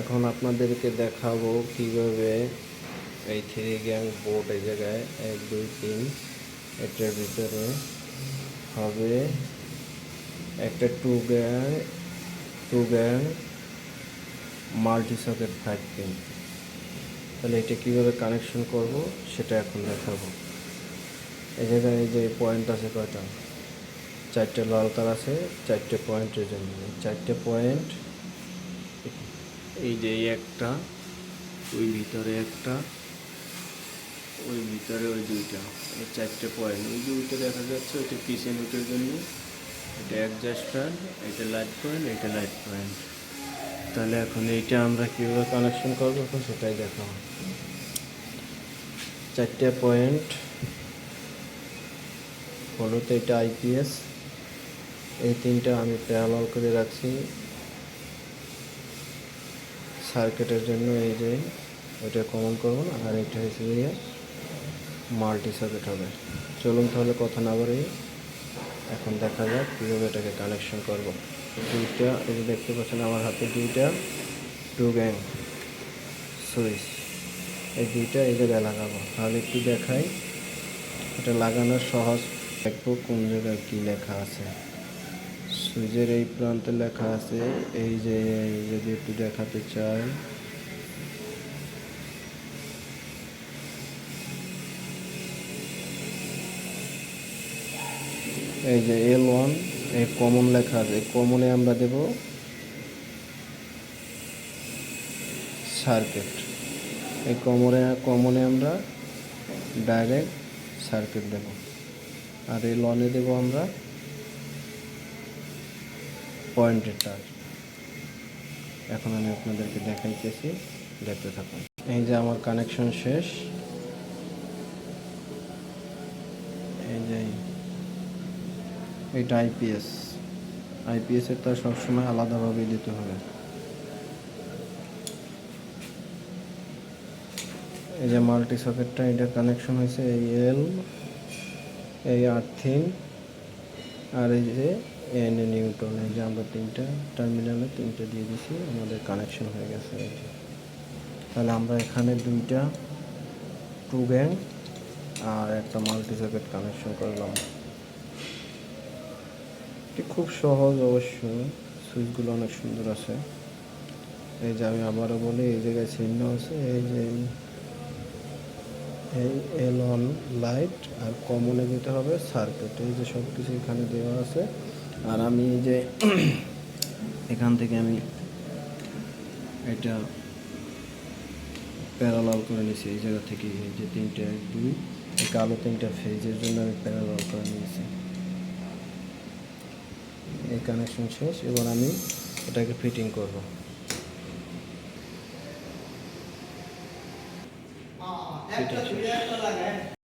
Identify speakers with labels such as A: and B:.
A: এখন আপনাদেরকে দেখাবো কীভাবে এই থ্রি গ্যাং বোর্ড এই জায়গায় এক, দুই, তিন, এটার ভিতরে হবে একটা two gang two gang multi socket five pin তাহলে এটা কীভাবে কানেকশন করব সেটা এখন দেখাবো। এই জায়গায় যে পয়েন্ট আছে কয়টা? চারটে লাল তার আছে, চারটে পয়েন্টের জন্য। চারটে পয়েন্ট এই যে একটা, ওই ভিতরে একটা, ওই ভিতরে ওই দুইটা, এই চারটে পয়েন্ট ওই যে দেখা যাচ্ছে, ওইটা কিচেন উঠের জন্য। এটা অ্যাডজাস্ট অ্যাডজাস্টার এটা লাইট পয়েন্ট এটা লাইট পয়েন্ট তাহলে এখন এইটা আমরা কীভাবে কানেকশন করব? এখন সেটাই দেখাবো। চারটে পয়েন্ট হলুদ, এটা আইপিএস এই তিনটা আমি প্যারালাল করে রাখছি। সার্কিটের জন্য এই যে ওইটা কমন করব না আর এটা হচ্ছে গিয়ে মাল্টি সার্কিট হবে। চলুন তাহলে কথা না বাড়িয়ে এখন দেখা যাক কীভাবে এটাকে কানেকশন করব। দুইটা, এই যে দেখতে পাচ্ছেন আমার হাতে দুইটা টু গ্যাং সুইচ এই দুইটা এই লাগাবো। তাহলে একটু দেখাই। এটা লাগানোর সহজ দেখব কোন জায়গায় কী লেখা আছে? সুইচের এই প্রান্তে লেখা আছে, এই যে যদি একটু দেখাতে চাই। এই যে এল ওয়ান এই কমন লেখা আছে কমনে আমরা দেব সার্কিট এই কমনে কমনে আমরা ডাইরেক্ট সার্কিট দেব। আর এই লনে দেব আমরা পয়েন্টের তার এখন আমি আপনাদেরকে দেখাইতেছি, দেখতে থাকুন। এই যে আমার কানেকশন শেষ। এই যে এটা আইপিএস আইপিএস এর তার সবসময় আলাদাভাবে দিতে হবে। এই যে মাল্টি সকেটটা এটা কানেকশন হয়েছে এই এল এই আর্থিং আর এই যে এন নিউটন এই যে আমরা তিনটা টার্মিনালে তিনটা দিয়ে দিছি, আমাদের কানেকশন হয়ে গেছে তাহলে আমরা এখানে দুইটা টু গ্যাং আর একটা মাল্টি সকেট কানেকশন করলাম এটি খুব সহজ অবশ্য সুইচগুলো অনেক সুন্দর আছে। এই যে আমি আবারও বলি, এই জায়গায় চিহ্ন আছে, এই যে এই এল অন লাইট আর কমনে দিতে হবে সার্কিট এই যে সব কিছু এখানে দেওয়া আছে। আর আমি যে এখান থেকে আমি এটা প্যারালাল করে নিয়েছি, এই জায়গা থেকে এই যে তিনটে এক দুই কালো তিনটা ফেজের জন্য আমি প্যারালাল করে নিয়েছি। এই কানেকশন শেষ, এবার আমি এটাকে ফিটিং করব।
B: লাগায়